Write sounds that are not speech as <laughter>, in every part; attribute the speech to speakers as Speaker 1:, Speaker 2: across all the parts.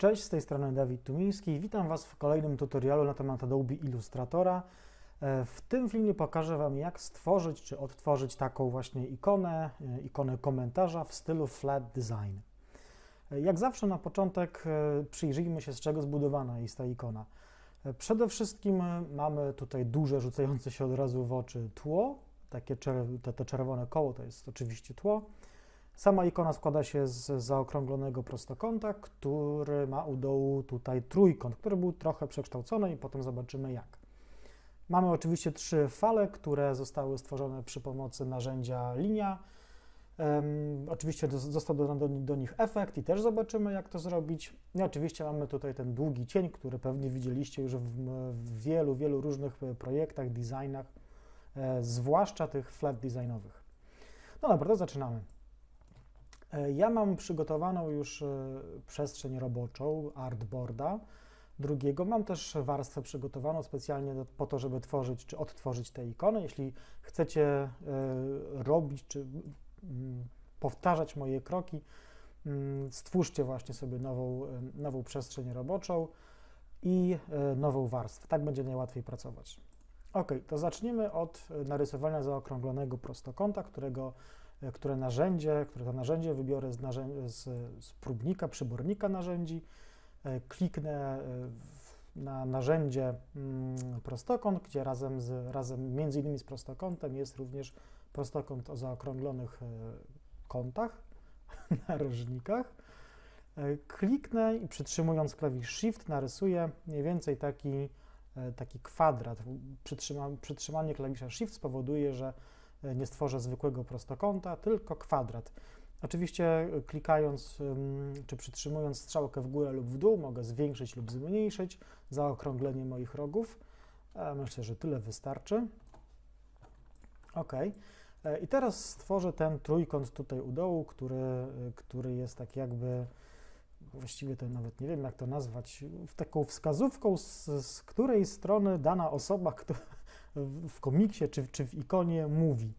Speaker 1: Cześć, z tej strony Dawid Tumiński. Witam Was w kolejnym tutorialu na temat Adobe Illustratora. E, w tym filmie pokażę Wam, jak stworzyć czy odtworzyć taką właśnie ikonę, e, ikonę komentarza w stylu flat design. E, jak zawsze na początek przyjrzyjmy się, z czego zbudowana jest ta ikona. Przede wszystkim mamy tutaj duże, rzucające się od razu w oczy tło. Takie to, to czerwone koło to jest oczywiście tło. Sama ikona składa się z zaokrąglonego prostokąta, który ma u dołu tutaj trójkąt, który był trochę przekształcony i potem zobaczymy jak. Mamy oczywiście trzy fale, które zostały stworzone przy pomocy narzędzia linia. Um, oczywiście został dodany do, do, nich efekt i też zobaczymy, jak to zrobić. I oczywiście mamy tutaj ten długi cień, który pewnie widzieliście już w, w wielu, wielu różnych projektach, designach, e, zwłaszcza tych flat designowych. No dobra, to zaczynamy. E, ja mam przygotowaną już e, przestrzeń roboczą, artboarda drugiego. Mam też warstwę przygotowaną specjalnie po to, żeby tworzyć czy odtworzyć te ikony. Jeśli chcecie e, robić czy mm, powtarzać moje kroki, mm, stwórzcie właśnie sobie nową, nową przestrzeń roboczą i nową warstwę. Tak będzie najłatwiej pracować. Ok, to zaczniemy od narysowania zaokrąglonego prostokąta, którego które narzędzie, które to narzędzie wybiorę z, narzędzie, z, z próbnika, przybornika narzędzi, e, kliknę e, na narzędzie mm, prostokąt, gdzie razem, z, razem między innymi z prostokątem jest również prostokąt o zaokrąglonych kątach, <laughs> narożnikach. Kliknę i przytrzymując klawisz Shift narysuję mniej więcej taki, taki kwadrat. Przytrzyma, przytrzymanie klawisza Shift spowoduje, że E, nie stworzę zwykłego prostokąta, tylko kwadrat. Oczywiście e, klikając czy przytrzymując strzałkę w górę lub w dół mogę zwiększyć lub zmniejszyć zaokrąglenie moich rogów. E, myślę, że tyle wystarczy. OK. I teraz stworzę ten trójkąt tutaj u dołu, który, który jest tak jakby, właściwie to nawet nie wiem jak to nazwać, taką wskazówką, z, z której strony dana osoba, która w komiksie czy, czy w ikonie mówi.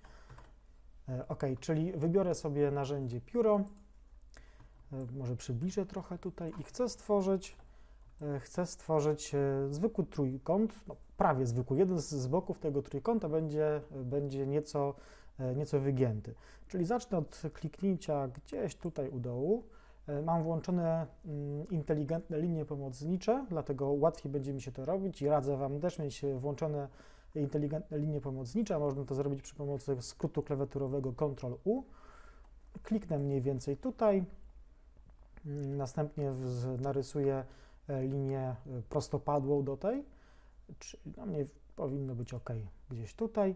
Speaker 1: E, ok, czyli wybiorę sobie narzędzie pióro, e, może przybliżę trochę tutaj i chcę stworzyć, e, chcę stworzyć zwykły trójkąt, no, prawie zwykły. Jeden z, z boków tego trójkąta będzie, będzie nieco, nieco wygięty. Czyli zacznę od kliknięcia gdzieś tutaj u dołu. Mam włączone mm, inteligentne linie pomocnicze, dlatego łatwiej będzie mi się to robić i radzę Wam też mieć włączone inteligentne linie pomocnicze. Można to zrobić przy pomocy skrótu klawiaturowego Ctrl-U. Kliknę mniej więcej tutaj. Następnie narysuję e, linię e, prostopadłą do tej, czyli na mnie powinno być OK gdzieś tutaj.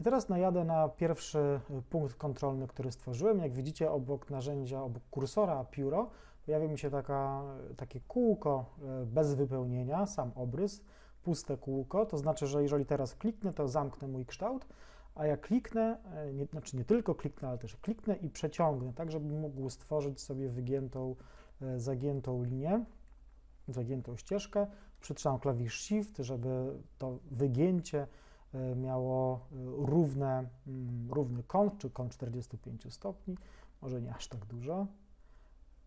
Speaker 1: I teraz najadę na pierwszy e, punkt kontrolny, który stworzyłem. Jak widzicie, obok narzędzia, obok kursora pióro, pojawi mi się taka, takie kółko bez wypełnienia, sam obrys puste kółko, to znaczy, że jeżeli teraz kliknę, to zamknę mój kształt, a jak kliknę, e, nie, znaczy nie tylko kliknę, ale też kliknę i przeciągnę, tak żeby mógł stworzyć sobie wygiętą, e, zagiętą linię, zagiętą ścieżkę, przytrzymam klawisz Shift, żeby to wygięcie e, miało równe, mm, równy kąt, czy kąt 45 stopni, może nie aż tak dużo.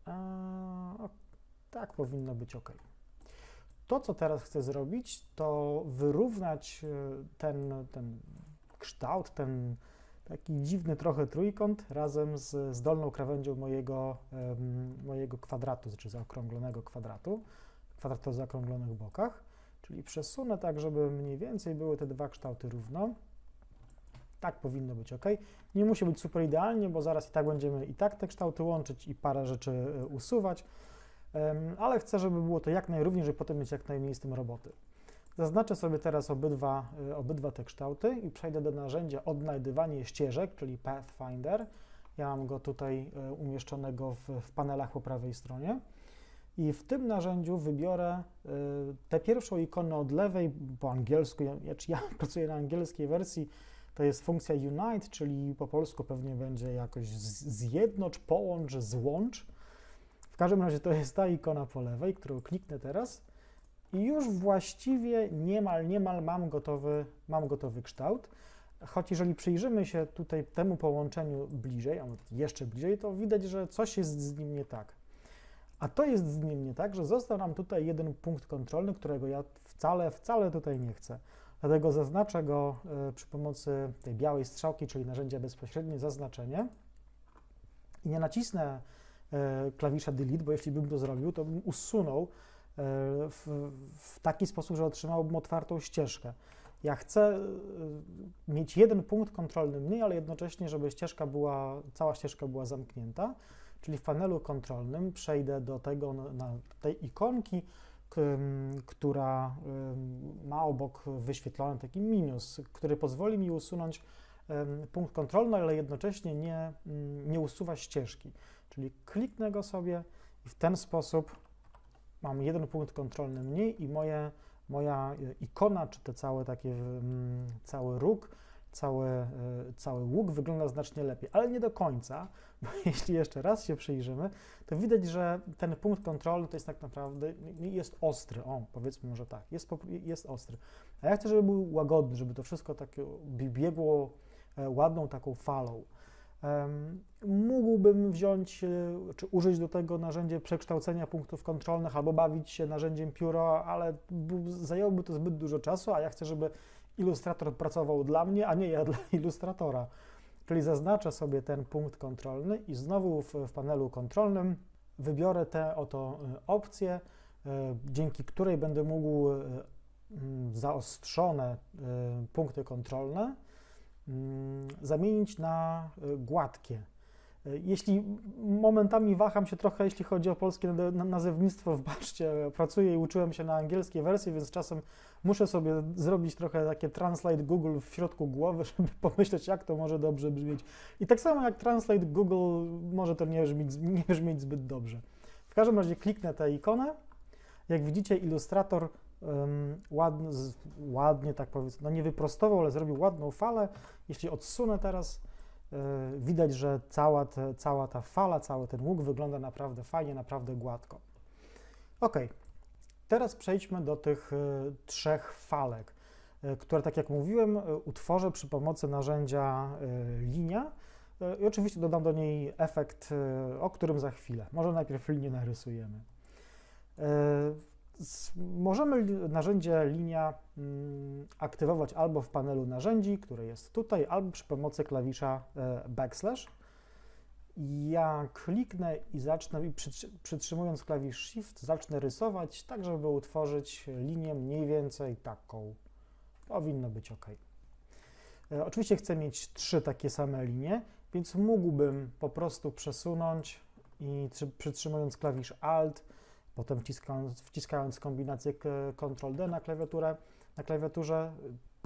Speaker 1: A, tak powinno być ok. To, co teraz chcę zrobić, to wyrównać e, ten, ten kształt, ten taki dziwny trochę trójkąt razem z, z dolną krawędzią mojego, mojego kwadratu, czy zaokrąglonego kwadratu, kwadratu o zaokrąglonych bokach. Czyli przesunę tak, żeby mniej więcej były te dwa kształty równo. Tak powinno być ok. Nie musi być super idealnie, bo zaraz i tak będziemy i tak te kształty łączyć i parę rzeczy e, usuwać ale chcę, żeby było to jak najrówniej, żeby potem mieć jak najmniej z tym roboty. Zaznaczę sobie teraz obydwa, e, obydwa te kształty i przejdę do narzędzia odnajdywanie ścieżek, czyli Pathfinder. Ja mam go tutaj e, umieszczonego w, w panelach po prawej stronie. I w tym narzędziu wybiorę e, tę pierwszą ikonę od lewej po angielsku. Ja, ja <laughs> pracuję na angielskiej wersji. To jest funkcja unite, czyli po polsku pewnie będzie jakoś zjednocz, połącz, złącz. W każdym razie to jest ta ikona po lewej, którą kliknę teraz i już właściwie niemal, niemal mam gotowy, mam gotowy kształt. Choć jeżeli przyjrzymy się tutaj temu połączeniu bliżej, a jeszcze bliżej, to widać, że coś jest z nim nie tak. A to jest z nim nie tak, że został nam tutaj jeden punkt kontrolny, którego ja wcale, wcale tutaj nie chcę. Dlatego zaznaczę go y, przy pomocy tej białej strzałki, czyli narzędzia bezpośrednie zaznaczenie i nie nacisnę klawisza delete, bo jeśli bym to zrobił, to bym usunął y, w, w taki sposób, że otrzymałbym otwartą ścieżkę. Ja chcę mieć jeden punkt kontrolny mniej, ale jednocześnie, żeby ścieżka była, cała ścieżka była zamknięta. Czyli w panelu kontrolnym przejdę do tego, na tej ikonki, która ma obok wyświetlony taki minus, który pozwoli mi usunąć punkt kontrolny, ale jednocześnie nie, nie usuwa ścieżki. Czyli kliknę go sobie i w ten sposób mam jeden punkt kontrolny mniej i moje, moja e, ikona, czy te całe takie, mm, cały róg, cały, e, cały łuk wygląda znacznie lepiej, ale nie do końca, <laughs> bo jeśli jeszcze raz się przyjrzymy, to widać, że ten punkt kontrolny to jest tak naprawdę, jest ostry, o, powiedzmy może tak, jest, jest ostry. A ja chcę, żeby był łagodny, żeby to wszystko tak biegło e, ładną taką falą. Mógłbym wziąć, e, czy użyć do tego narzędzie przekształcenia punktów kontrolnych, albo bawić się narzędziem pióro, ale zajęłoby to zbyt dużo czasu, a ja chcę, żeby ilustrator pracował dla mnie, a nie ja dla <laughs> ilustratora. Czyli zaznaczę sobie ten punkt kontrolny i znowu w, w panelu kontrolnym wybiorę tę oto e, opcję, e, dzięki której będę mógł zaostrzone punkty kontrolne zamienić na gładkie. Jeśli momentami waham się trochę, jeśli chodzi o polskie nazewnictwo, wbaczcie, pracuję i uczyłem się na angielskiej wersji, więc czasem muszę sobie zrobić trochę takie translate Google w środku głowy, <laughs> żeby pomyśleć, jak to może dobrze brzmieć. I tak samo jak translate Google może to nie brzmieć, nie brzmieć zbyt dobrze. W każdym razie kliknę tę ikonę. Jak widzicie, ilustrator ładnie, tak powiedzmy, no nie wyprostował, ale zrobił ładną falę. Jeśli odsunę teraz, y, widać, że cała, te, cała ta fala, cały ten łuk wygląda naprawdę fajnie, naprawdę gładko. Ok, Teraz przejdźmy do tych e, trzech falek, e, które, tak jak mówiłem, e, utworzę przy pomocy narzędzia linia. I oczywiście dodam do niej efekt, o którym za chwilę. Może najpierw linię narysujemy. Możemy narzędzie linia mm, aktywować albo w panelu narzędzi, które jest tutaj, albo przy pomocy klawisza backslash ja kliknę i zacznę, przytrzymując klawisz Shift, zacznę rysować, tak żeby utworzyć linię mniej więcej taką. Powinno być ok. E, oczywiście chcę mieć trzy takie same linie, więc mógłbym po prostu przesunąć i przytrzymując klawisz Alt, potem wciskając, wciskając kombinację Ctrl-D na klawiaturę, na klawiaturze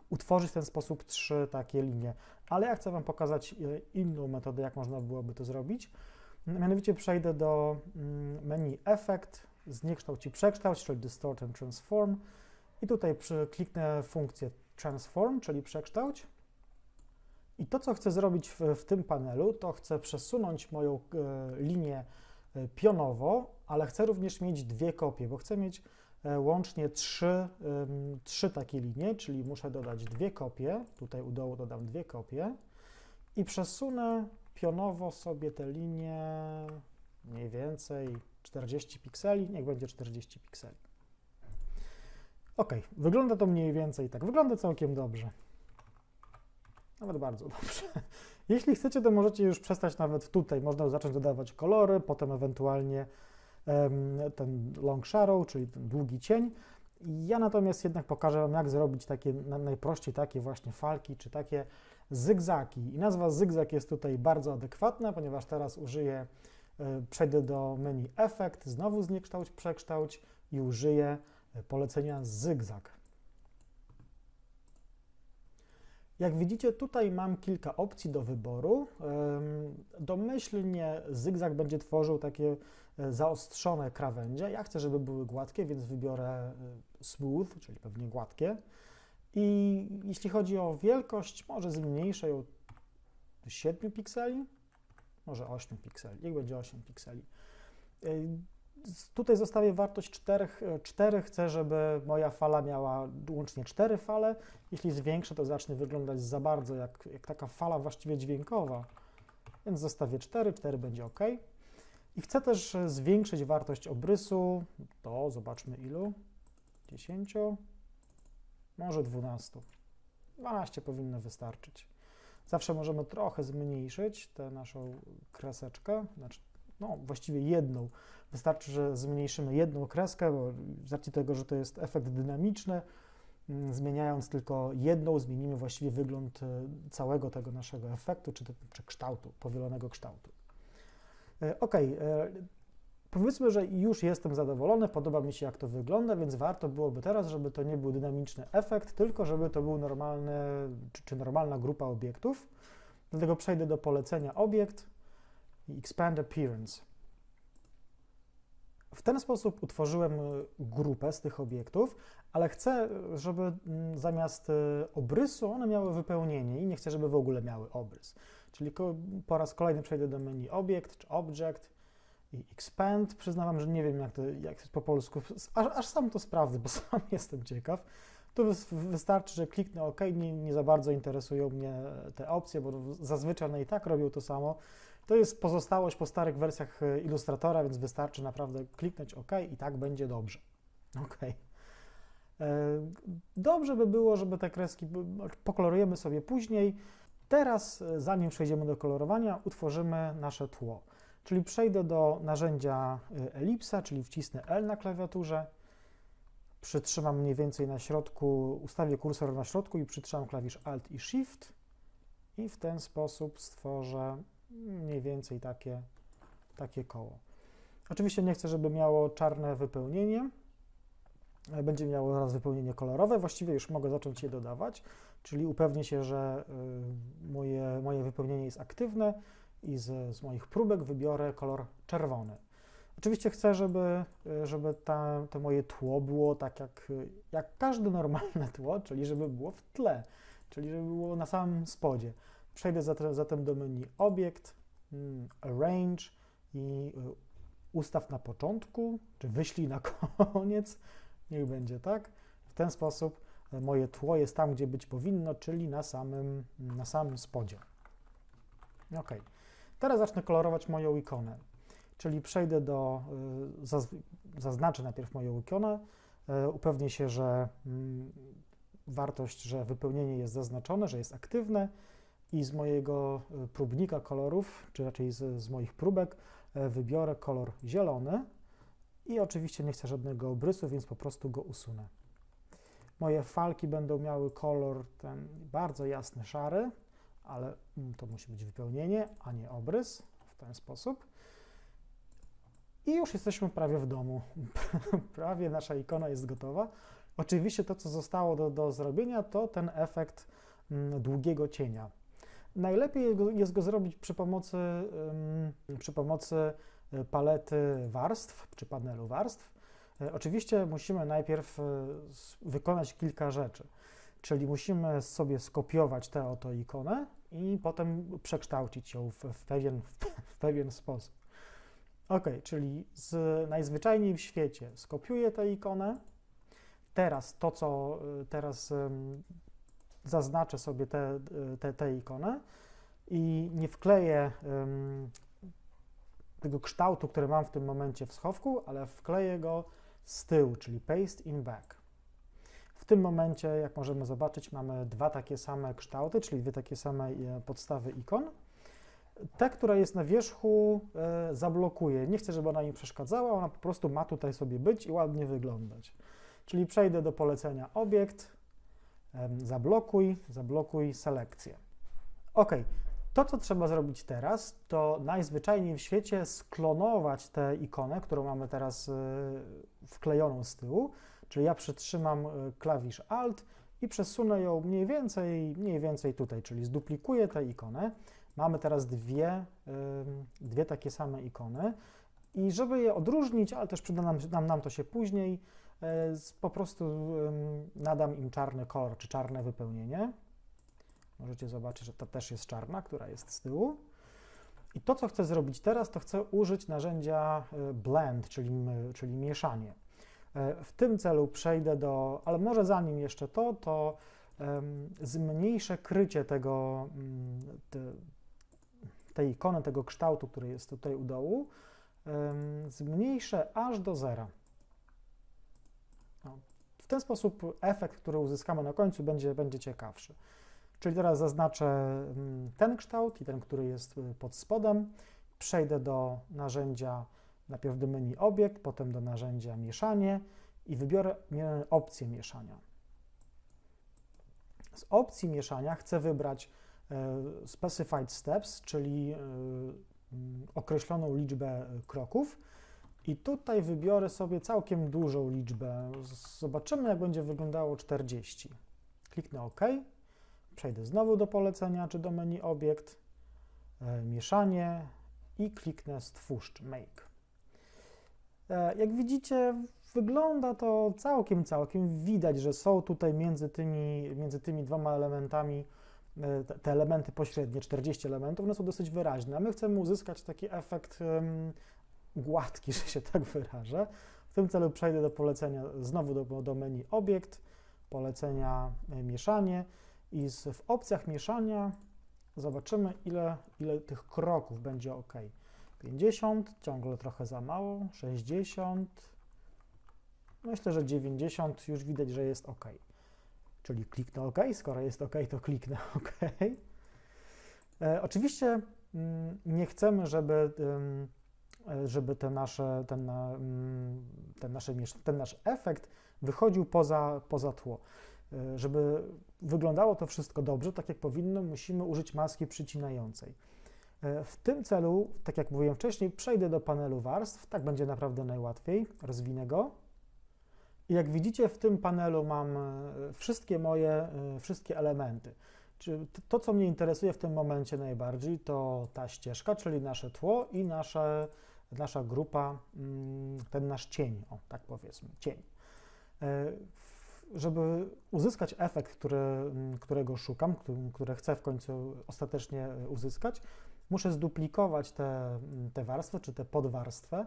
Speaker 1: utworzyć w ten sposób trzy takie linie. Ale ja chcę Wam pokazać e, inną metodę, jak można byłoby to zrobić. Mianowicie przejdę do mm, menu Effect, zniekształć i przekształć, czyli Distort and Transform. I tutaj kliknę funkcję Transform, czyli przekształć. I to, co chcę zrobić w, w tym panelu, to chcę przesunąć moją e, linię e, pionowo, ale chcę również mieć dwie kopie, bo chcę mieć E, łącznie trzy, trzy takie linie, czyli muszę dodać dwie kopie, tutaj u dołu dodam dwie kopie i przesunę pionowo sobie te linie mniej więcej 40 pikseli, niech będzie 40 pikseli. Ok, wygląda to mniej więcej tak, wygląda całkiem dobrze. Nawet bardzo dobrze. <laughs> Jeśli chcecie, to możecie już przestać nawet tutaj, można zacząć dodawać kolory, potem ewentualnie ten long shadow, czyli ten długi cień. Ja natomiast jednak pokażę Wam, jak zrobić takie najprościej takie właśnie falki, czy takie zygzaki. I nazwa zygzak jest tutaj bardzo adekwatna, ponieważ teraz użyję, e, przejdę do menu Effect, znowu zniekształć, przekształć i użyję e, polecenia zygzak. Jak widzicie, tutaj mam kilka opcji do wyboru. Domyślnie zygzak będzie tworzył takie e, zaostrzone krawędzie. Ja chcę, żeby były gładkie, więc wybiorę e, smooth, czyli pewnie gładkie. I jeśli chodzi o wielkość, może zmniejszę ją do 7 pikseli, może 8 pikseli, niech będzie 8 pikseli. E, Tutaj zostawię wartość 4, 4. Chcę, żeby moja fala miała łącznie 4 fale. Jeśli zwiększę, to zacznie wyglądać za bardzo jak, jak taka fala właściwie dźwiękowa. Więc zostawię 4, 4 będzie ok. I chcę też zwiększyć wartość obrysu do, zobaczmy ilu, 10, może 12. 12 powinno wystarczyć. Zawsze możemy trochę zmniejszyć tę naszą kreseczkę, znaczy, no właściwie jedną. Wystarczy, że zmniejszymy jedną kreskę, bo z racji tego, że to jest efekt dynamiczny, mm, zmieniając tylko jedną, zmienimy właściwie wygląd e, całego tego naszego efektu, czy, czy kształtu, powielonego kształtu. E, ok, e, powiedzmy, że już jestem zadowolony, podoba mi się jak to wygląda, więc warto byłoby teraz, żeby to nie był dynamiczny efekt, tylko żeby to był normalny, czy, czy normalna grupa obiektów. Dlatego przejdę do polecenia obiekt i expand appearance. W ten sposób utworzyłem grupę z tych obiektów, ale chcę, żeby mm, zamiast e, obrysu one miały wypełnienie i nie chcę, żeby w ogóle miały obrys. Czyli po raz kolejny przejdę do menu Object czy Object i Expand. Przyznawam, że nie wiem, jak to jak jest po polsku. Aż, aż sam to sprawdzę, bo <laughs> sam jestem ciekaw. Tu wystarczy, że kliknę OK, nie, nie za bardzo interesują mnie te opcje, bo zazwyczaj one i tak robią to samo. To jest pozostałość po starych wersjach e, Illustratora, więc wystarczy naprawdę kliknąć OK i tak będzie dobrze. <laughs> OK. E, dobrze by było, żeby te kreski pokolorujemy sobie później. Teraz, e, zanim przejdziemy do kolorowania, utworzymy nasze tło. Czyli przejdę do narzędzia elipsa, czyli wcisnę L na klawiaturze, przytrzymam mniej więcej na środku, ustawię kursor na środku i przytrzymam klawisz Alt i Shift i w ten sposób stworzę mniej więcej takie, takie koło. Oczywiście nie chcę, żeby miało czarne wypełnienie, będzie miało teraz wypełnienie kolorowe, właściwie już mogę zacząć je dodawać, czyli upewnię się, że y, moje, moje wypełnienie jest aktywne i z, z moich próbek wybiorę kolor czerwony. Oczywiście chcę, żeby, y, żeby ta, to moje tło było tak jak, jak każde normalne tło, czyli żeby było w tle, czyli żeby było na samym spodzie. Przejdę zatem, do menu Obiekt, mm, Arrange i y, ustaw na początku, czy wyślij na <laughs> koniec Niech będzie tak. W ten sposób e, moje tło jest tam, gdzie być powinno, czyli na samym, na samym spodzie. Ok. Teraz zacznę kolorować moją ikonę. Czyli przejdę do, e, zaznaczę najpierw moją ikonę, e, upewnię się, że mm, wartość, że wypełnienie jest zaznaczone, że jest aktywne i z mojego próbnika kolorów, czy raczej z, z moich próbek, wybiorę kolor zielony, i oczywiście nie chcę żadnego obrysu, więc po prostu go usunę. Moje falki będą miały kolor ten bardzo jasny, szary, ale mm, to musi być wypełnienie, a nie obrys w ten sposób. I już jesteśmy prawie w domu. <laughs> prawie nasza ikona jest gotowa. Oczywiście to, co zostało do, do zrobienia, to ten efekt mm, długiego cienia. Najlepiej jest go zrobić przy pomocy, przy pomocy palety warstw czy panelu warstw. E, oczywiście musimy najpierw e, wykonać kilka rzeczy, czyli musimy sobie skopiować tę oto ikonę i potem przekształcić ją w, w, pewien, w pewien sposób. Ok, czyli z, najzwyczajniej w świecie skopiuję tę ikonę. Teraz to, co e, teraz zaznaczę sobie tę ikonę i nie wkleję um, tego kształtu, który mam w tym momencie w schowku, ale wkleję go z tyłu, czyli paste in back. W tym momencie, jak możemy zobaczyć, mamy dwa takie same kształty, czyli dwie takie same e, podstawy ikon. Te, która jest na wierzchu, e, zablokuję. Nie chcę, żeby ona mi przeszkadzała, ona po prostu ma tutaj sobie być i ładnie wyglądać. Czyli przejdę do polecenia obiekt, zablokuj, zablokuj selekcję. OK, to, co trzeba zrobić teraz, to najzwyczajniej w świecie sklonować tę ikonę, którą mamy teraz e, wklejoną z tyłu, czyli ja przytrzymam e, klawisz Alt i przesunę ją mniej więcej, mniej więcej tutaj, czyli zduplikuję tę ikonę. Mamy teraz dwie, dwie takie same ikony i żeby je odróżnić, ale też przyda nam, nam, nam to się później, po prostu nadam im czarny kolor, czy czarne wypełnienie. Możecie zobaczyć, że ta też jest czarna, która jest z tyłu. I to, co chcę zrobić teraz, to chcę użyć narzędzia e, blend, czyli, czyli mieszanie. E, w tym celu przejdę do, ale może zanim jeszcze to, to zmniejszę krycie tego, te, tej ikony, tego kształtu, który jest tutaj u dołu zmniejszę aż do zera. No, w ten sposób efekt, który uzyskamy na końcu, będzie, będzie ciekawszy. Czyli teraz zaznaczę mm, ten kształt i ten, który jest y, pod spodem. Przejdę do narzędzia, najpierw do menu obiekt, potem do narzędzia mieszanie i wybiorę opcję mieszania. Z opcji mieszania chcę wybrać e, Specified Steps, czyli e, mm, określoną liczbę e, kroków. I tutaj wybiorę sobie całkiem dużą liczbę. Zobaczymy, jak będzie wyglądało 40. Kliknę OK. Przejdę znowu do polecenia czy do menu obiekt, e, mieszanie i kliknę stwórz make. E, Jak widzicie, wygląda to całkiem, całkiem. Widać, że są tutaj między tymi, między tymi dwoma elementami e, te, elementy pośrednie, 40 elementów, one są dosyć wyraźne. A my chcemy uzyskać taki efekt gładki, <laughs> że się tak wyrażę. W tym celu przejdę do polecenia znowu do, do menu obiekt, polecenia e, mieszanie i z, w opcjach mieszania zobaczymy, ile, ile tych kroków będzie ok. 50, ciągle trochę za mało, 60, myślę, że 90 już widać, że jest ok. Czyli kliknę OK, skoro jest OK, to kliknę <laughs> OK. E, oczywiście mm, nie chcemy, żeby, żeby te nasze, ten, mm, ten, nasze, ten nasz efekt wychodził poza, poza tło. E, Żeby wyglądało to wszystko dobrze, tak jak powinno, musimy użyć maski przycinającej. E, W tym celu, tak jak mówiłem wcześniej, przejdę do panelu warstw, tak będzie naprawdę najłatwiej, rozwinę go. I jak widzicie, w tym panelu mam e, wszystkie moje, wszystkie elementy. To, co mnie interesuje w tym momencie najbardziej, to ta ścieżka, czyli nasze tło i nasze, nasza grupa, mm, ten nasz cień, o tak powiedzmy, cień. E, Żeby uzyskać efekt, który, mm, którego szukam, któ- które chcę w końcu ostatecznie e, uzyskać, muszę zduplikować te, mm, te warstwy, czy tę podwarstwę,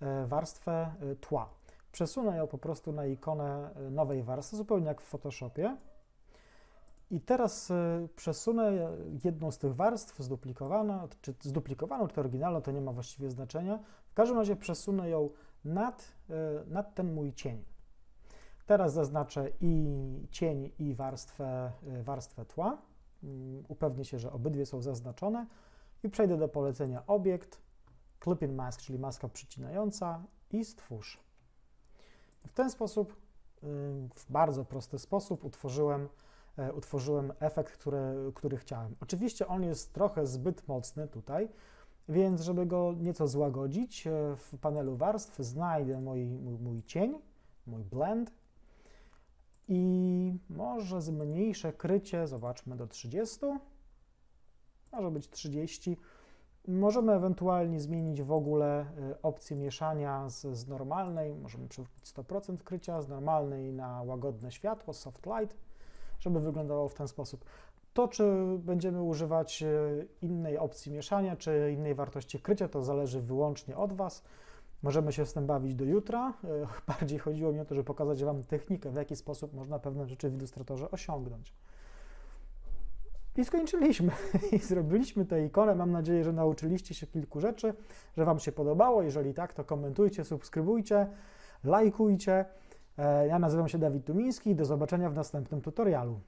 Speaker 1: e, warstwę tła. Przesunę ją po prostu na ikonę nowej warstwy, zupełnie jak w Photoshopie. I teraz e, przesunę jedną z tych warstw zduplikowaną, czy zduplikowaną, czy oryginalną, to nie ma właściwie znaczenia. W każdym razie przesunę ją nad, e, nad ten mój cień. Teraz zaznaczę i cień, i warstwę, e, warstwę tła. Mm, Upewnię się, że obydwie są zaznaczone i przejdę do polecenia obiekt, clip-in mask, czyli maska przycinająca i stwórz. W ten sposób, y, w bardzo prosty sposób utworzyłem, utworzyłem efekt, który, który chciałem. Oczywiście on jest trochę zbyt mocny tutaj, więc żeby go nieco złagodzić, e, w panelu warstw znajdę mój, mój, mój cień, mój blend i może zmniejszę krycie, zobaczmy do 30, może być 30. Możemy ewentualnie zmienić w ogóle y, opcję mieszania z, z normalnej, możemy przywrócić 100% krycia, z normalnej na łagodne światło, soft light, żeby wyglądało w ten sposób. To, czy będziemy używać y, innej opcji mieszania, czy innej wartości krycia, to zależy wyłącznie od Was. Możemy się z tym bawić do jutra. Y, <laughs> Bardziej chodziło mi o to, żeby pokazać Wam technikę, w jaki sposób można pewne rzeczy w Illustratorze osiągnąć. I skończyliśmy. <laughs> I zrobiliśmy tę ikonę. Mam nadzieję, że nauczyliście się kilku rzeczy, że Wam się podobało. Jeżeli tak, to komentujcie, subskrybujcie, lajkujcie. E, Ja nazywam się Dawid Tumiński. Do zobaczenia w następnym tutorialu.